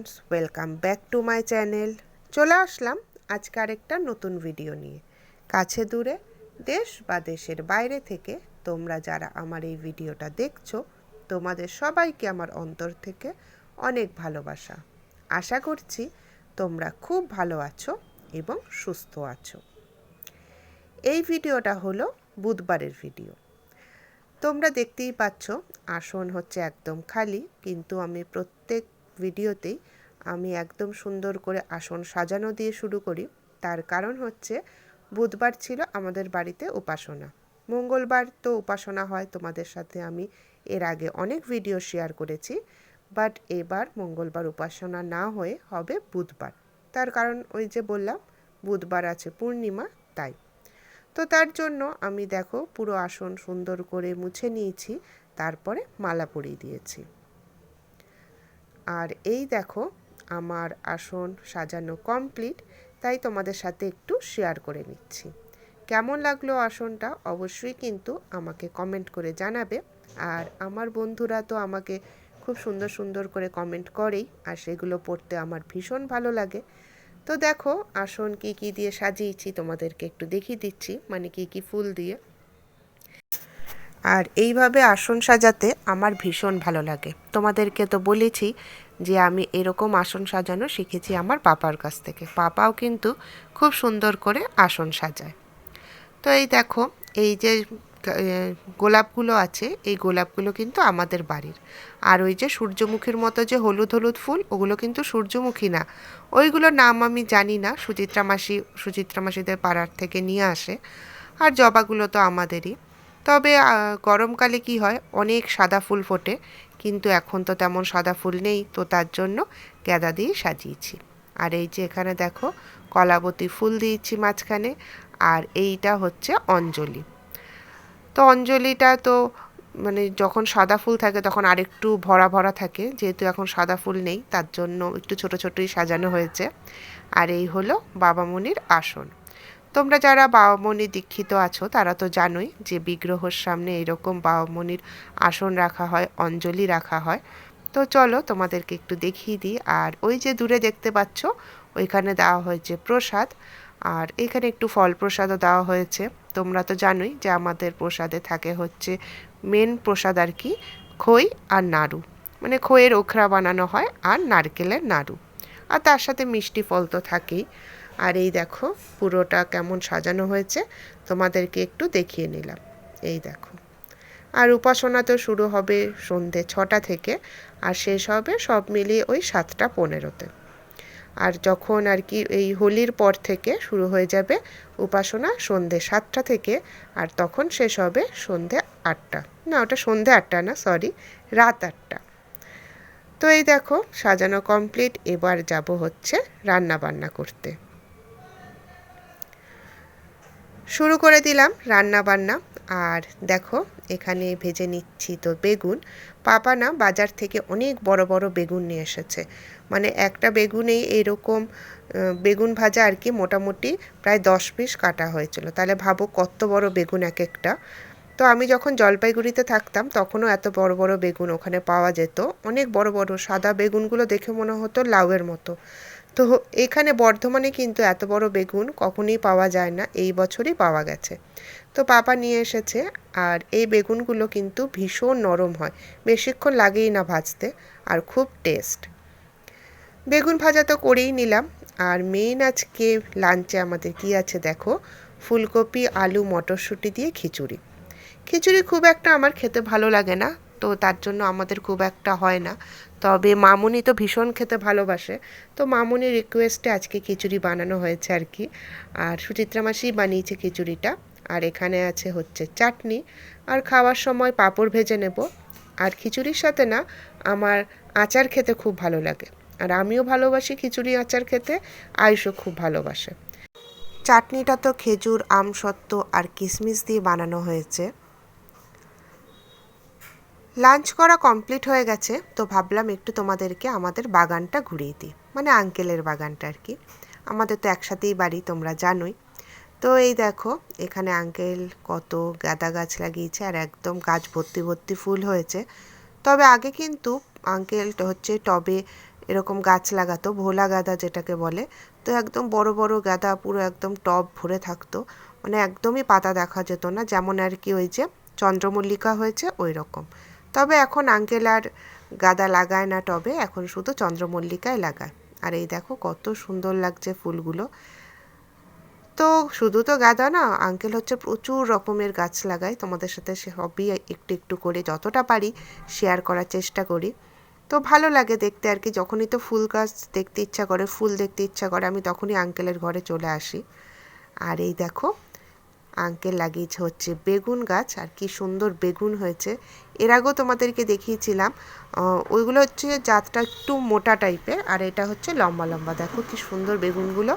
Friends welcome back to my channel চলে আসলাম আজকে আরেকটা নতুন ভিডিও নিয়ে। কাছে দূরে, দেশ বা দেশের বাইরে থেকে তোমরা যারা আমার এই ভিডিওটা দেখছ, তোমাদের সবাইকে আমার অন্তর থেকে অনেক ভালোবাসা। আশা করছি তোমরা খুব ভালো আছো এবং সুস্থ আছো। এই ভিডিওটা হলো বুধবারের ভিডিও তোমরা দেখতেই পাচ্ছ, আসন হচ্ছে একদম খালি, কিন্তু আমি প্রত্যেক ভিডিওতেই আমি একদম সুন্দর করে আসন সাজানো দিয়ে শুরু করি। তার কারণ হচ্ছে, বুধবার ছিল আমাদের বাড়িতে উপাসনা। মঙ্গলবার তো উপাসনা হয়, তোমাদের সাথে আমি এর আগে অনেক ভিডিও শেয়ার করেছি। বাট এবার মঙ্গলবার উপাসনা না হয়ে হবে বুধবার। তার কারণ ওই যে বললাম, বুধবার আছে পূর্ণিমা, তাই। তো তার জন্য আমি দেখো, পুরো আসন সুন্দর করে মুছে নিয়েছি, তারপরে মালা পরিয়ে দিয়েছি। আর এই দেখো আমার আসন সাজানো কমপ্লিট তাই তোমাদের সাথে একটু শেয়ার করে নিচ্ছি। কেমন লাগল আসনটা? অবশ্যই কিন্তু আমাকে কমেন্ট করে জানাবে। আর আমার বন্ধুরা তো আমাকে খুব সুন্দর সুন্দর করে কমেন্ট করেই, আর সেগুলো পড়তে আমার ভীষণ ভালো লাগে। তো দেখো, আসন কি কি দিয়ে সাজিয়েছি তোমাদেরকে একটু দেখিয়ে দিচ্ছি মানে কি কি ফুল দিয়ে। আর এইভাবে আসন সাজাতে আমার ভীষণ ভালো লাগে। তোমাদেরকে তো বলেছি যে আমি এরকম আসন সাজানো শিখেছি আমার পাপার কাছ থেকে। পাপাও কিন্তু খুব সুন্দর করে আসন সাজায়। তো এই দেখো, এই যে গোলাপগুলো আছে, এই গোলাপগুলো কিন্তু আমাদের বাড়ির। আর ওই যে সূর্যমুখীর মতো যে হলুদ হলুদ ফুল, ওগুলো কিন্তু সূর্যমুখী না। ওইগুলোর নাম আমি জানি না, সুচিত্রা মাসি, সুচিত্রা মাসিদের পাড়ার থেকে নিয়ে আসে। আর জবাগুলো তো আমাদেরই। তবে গরমকালে কি হয়, অনেক সাদা ফুল ফোটে, কিন্তু এখন তো তেমন সাদা ফুল নেই, তো তার জন্য গ্যাদা দিয়ে সাজিয়েছি। আর এই যে এখানে দেখো, কলাবতী ফুল দিয়েছি মাঝখানে, আর এইটা হচ্ছে অঞ্জলি। তো অঞ্জলিটা তো মানে যখন সাদা ফুল থাকে, তখন আরেকটু ভরা ভরা থাকে, যেহেতু এখন সাদা ফুল নেই, তার জন্য একটু ছোট ছোটই সাজানো হয়েছে। আর এই হলো বাবামণির আসন। তোমরা যারা বাবামণি দীক্ষিত আছো, তারা তো জানোই যে বিগ্রহর সামনে এরকম বাবামণির আসন রাখা হয়, অঞ্জলি রাখা হয়। তো চলো তোমাদেরকে একটু দেখিয়ে দিই। আর ওই যে দূরে দেখতে পাচ্ছ, ওইখানে দেওয়া হয়েছে প্রসাদ। আর এখানে একটু ফল প্রসাদও দেওয়া হয়েছে। তোমরা তো জানোই যে আমাদের প্রসাদে থাকে হচ্ছে মেন প্রসাদ আর কি, খই আর নাড়ু। মানে খইয়ের ওখরা বানানো হয় আর নারকেলের নাড়ু। আর তার সাথে মিষ্টি ফল তো থাকেই। আর এই দেখো, পুরোটা কেমন সাজানো হয়েছে। তোমাদেরকে একটু দেখিয়ে নিলাম। এই দেখো। আর উপাসনা তো শুরু হবে সন্ধে ছটা থেকে, আর শেষ হবে সব মিলিয়ে ওই সাতটা পনেরোতে। আর যখন আর কি এই হোলির পর থেকে শুরু হয়ে যাবে উপাসনা সন্ধে সাতটা থেকে, আর তখন শেষ হবে সন্ধে আটটা। না, ওটা সন্ধে আটটা না সরি রাত আটটা। তো এই দেখো, সাজানো কমপ্লিট এবার যাব হচ্ছে রান্না বান্না করতে। শুরু করে দিলাম রান্না বান্না আর দেখো, এখানে ভেজে নিচ্ছি তো বেগুন। পাপা না বাজার থেকে অনেক বড় বড় বেগুন নিয়ে এসেছে। মানে একটা বেগুনেই এরকম বেগুন ভাজা আর কি মোটামুটি প্রায় দশ পিস কাটা হয়েছিল। তাহলে ভাবো কত বড় বেগুন এক একটা। তো আমি যখন জলপাইগুড়িতে থাকতাম, তখনও এত বড় বড় বেগুন ওখানে পাওয়া যেত। অনেক বড় বড় সাদা বেগুনগুলো দেখে মনে হতো লাউয়ের মতো। তো এখানে বর্ধমানে কিন্তু এত বড় বেগুন কখনই পাওয়া যায় না, এই বছরই পাওয়া গেছে। তো পাপা নিয়ে এসেছে, আর এই বেগুনগুলো কিন্তু ভীষণ নরম হয়, বেশিক্ষণ লাগেই না ভাজতে, আর খুব টেস্ট। বেগুন ভাজা তো করেই নিলাম, আর মেইন আজকে লাঞ্চে আমাদের কি আছে দেখো, ফুলকপি, আলু, মটরশুঁটি দিয়ে খিচুড়ি। খিচুড়ি খুব একটা আমার খেতে ভালো লাগে না তো তার জন্য আমাদের খুব একটা হয় না। তবে মামুনি তো ভীষণ খেতে ভালোবাসে। তো মামুনির রিকোয়েস্টে আজকে খিচুড়ি বানানো হয়েছে আর কি। আর সুচিত্রা মাসি বানিয়েছে খিচুড়িটা। আর এখানে আছে হচ্ছে চাটনি। আর খাওয়ার সময় পাঁপড় ভেজে নেব। আর খিচুড়ির সাথে না আমার আচার খেতে খুব ভালো লাগে। আর আমিও ভালোবাসি খিচুড়ি আচার খেতে। আয়ুষও খুব ভালোবাসে। চাটনিটা তো খেজুর আমসত্ত্ব আর কিশমিশ দিয়ে বানানো হয়েছে। লাঞ্চ করা কমপ্লিট হয়ে গেছে, তো ভাবলাম একটু তোমাদেরকে আমাদের বাগানটা ঘুরিয়ে দিই। মানে আঙ্কেলের বাগানটা আর কি। আমাদের তো একসাথেই বাড়ি, তোমরা জানোই। তো এই দেখো, এখানে আঙ্কেল কত গাঁদা গাছ লাগিয়েছে আর একদম গাছ ভর্তি ভর্তি ফুল হয়েছে। তবে আগে কিন্তু আঙ্কেল হচ্ছে টবে এরকম গাছ লাগাতো, ভোলা গাঁদা যেটাকে বলে। তো একদম বড় বড় গাঁদা, পুরো একদম টব ভরে থাকতো। মানে একদমই পাতা দেখা যেত না, যেমন আর কি ওই যে চন্দ্রমল্লিকা হয়েছে ওই রকম তবে এখন আঙ্কেল আর গাদা লাগায় না টবে, এখন শুধু চন্দ্রমল্লিকায় লাগায়। আর এই দেখো কত সুন্দর লাগছে ফুলগুলো। তো শুধু তো গাদা না, আঙ্কেল হচ্ছে প্রচুর রকমের গাছ লাগায়। তোমাদের সাথে সবই একটু একটু করে যতটা পারি শেয়ার করার চেষ্টা করি। তো ভালো লাগে দেখতে আর কি, যখনই তো ফুল গাছ দেখতে ইচ্ছা করে, ফুল দেখতে ইচ্ছা করে, আমি তখনই আঙ্কেলের ঘরে চলে আসি। আর এই দেখো আঙ্কেল লাগিয়েছে হচ্ছে বেগুন গাছ, আর কি সুন্দর বেগুন হয়েছে। এর আগেও তোমাদেরকে দেখিয়েছিলাম ওইগুলো হচ্ছে জাতটা একটু মোটা টাইপের, আর এটা হচ্ছে লম্বা লম্বা। দেখো কি সুন্দর বেগুনগুলো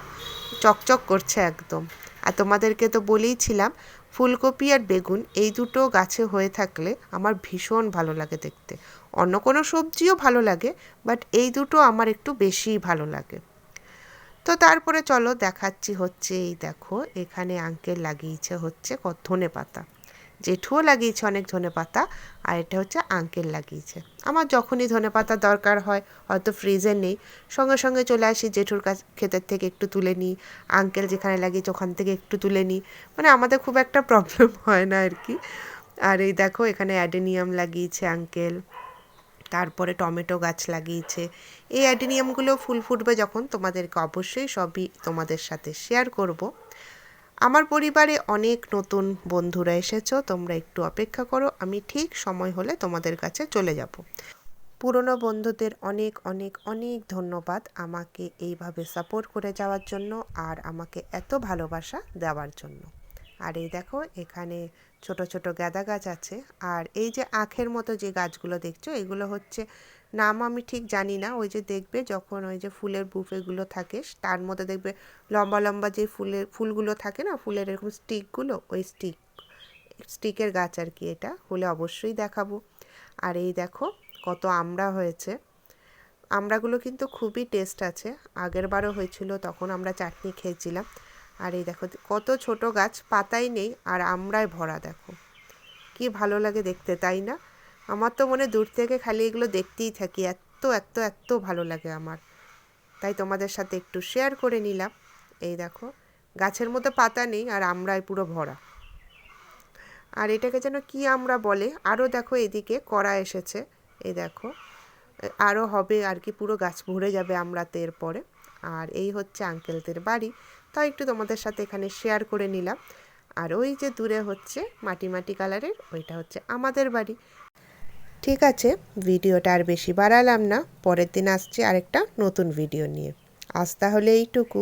চকচক করছে একদম। আর তোমাদেরকে তো বলেইছিলাম, ফুলকপি আর বেগুন এই দুটো গাছে হয়ে থাকলে আমার ভীষণ ভালো লাগে দেখতে। অন্য কোনো সবজিও ভালো লাগে, বাট এই দুটো আমার একটু বেশিই ভালো লাগে। তো তারপরে চলো দেখাচ্ছি হচ্ছে এই দেখো, এখানে আঙ্কেল লাগিয়েছে হচ্ছে ধনে পাতা। জেঠুও লাগিয়েছে অনেক ধনে পাতা, আর এটা হচ্ছে আঙ্কেল লাগিয়েছে। আমার যখনই ধনে পাতা দরকার হয়, হয়তো ফ্রিজে নেই, সঙ্গে সঙ্গে চলে আসি জেঠুর কাছ, ক্ষেতের থেকে একটু তুলে নিই আঙ্কেল যেখানে লাগিয়েছে ওখান থেকে একটু তুলে নিই। মানে আমাদের খুব একটা প্রবলেম হয় না আর কি। আর এই দেখো এখানে অ্যাডেনিয়াম লাগিয়েছে আঙ্কেল তারপরে টমেটো গাছ লাগিয়েছে। এই অ্যাডিনিয়ামগুলো ফুল ফুটবে যখন তোমাদেরকে অবশ্যই সবই তোমাদের সাথে শেয়ার করব। আমার পরিবারে অনেক নতুন বন্ধুরা এসেছ, তোমরা একটু অপেক্ষা করো, আমি ঠিক সময় হলে তোমাদের কাছে চলে যাব। পুরনো বন্ধুদের অনেক অনেক অনেক ধন্যবাদ আমাকে এইভাবে সাপোর্ট করে যাওয়ার জন্য আর আমাকে এত ভালোবাসা দেওয়ার জন্য। আর এই দেখো, এখানে ছোট ছোট গাঁদা গাছ আছে। আর এই যে আখের মতো যে গাছগুলো দেখছ, এগুলো হচ্ছে নাম আমি ঠিক জানি না। ওই যে দেখবে যখন ওই যে ফুলের বুফেগুলো থাকে, তার মধ্যে দেখবে লম্বা লম্বা যে ফুলের ফুলগুলো থাকে না, ফুলের এরকম স্টিকগুলো ওই স্টিক স্টিকের গাছ আর কি এটা, হলে অবশ্যই দেখাবো। আর এই দেখো কত আমড়া হয়েছে। আমড়াগুলো কিন্তু খুবই টেস্ট আছে। আগের বারও হয়েছিল, তখন আমরা চাটনি খেয়েছিলাম। আর এই দেখো, কত ছোট গাছ, পাতাই নেই, আর আমরাই ভরা, দেখো। কি ভালো লাগে দেখতে, তাই না? আমার তো মনে দূর থেকে খালি এগুলো দেখতেই থাকি, এত এত এত ভালো লাগে আমার। তাই তোমাদের সাথে একটু শেয়ার করে নিলাম। এই দেখো, গাছের মধ্যে পাতা নেই, আর আমরাই পুরো ভরা। আর এটাকে যেন কি আমরা বলে আরও দেখো এদিকে করা এসেছে। এই দেখো আরও হবে আর কি, পুরো গাছ ভরে যাবে আমরাতে এরপরে। আর এই হচ্ছে আঙ্কেলদের বাড়ি। তাই একটু তোমাদের সাথে এখানে শেয়ার করে নিলাম। আর ওই যে দূরে হচ্ছে মাটি মাটি কালারের ওইটা হচ্ছে আমাদের বাড়ি। ঠিক আছে, ভিডিওটা আর বেশি বাড়ালাম না, পরের দিন আসছে আরেকটা নতুন ভিডিও নিয়ে। আজ তাহলে এইটুকু।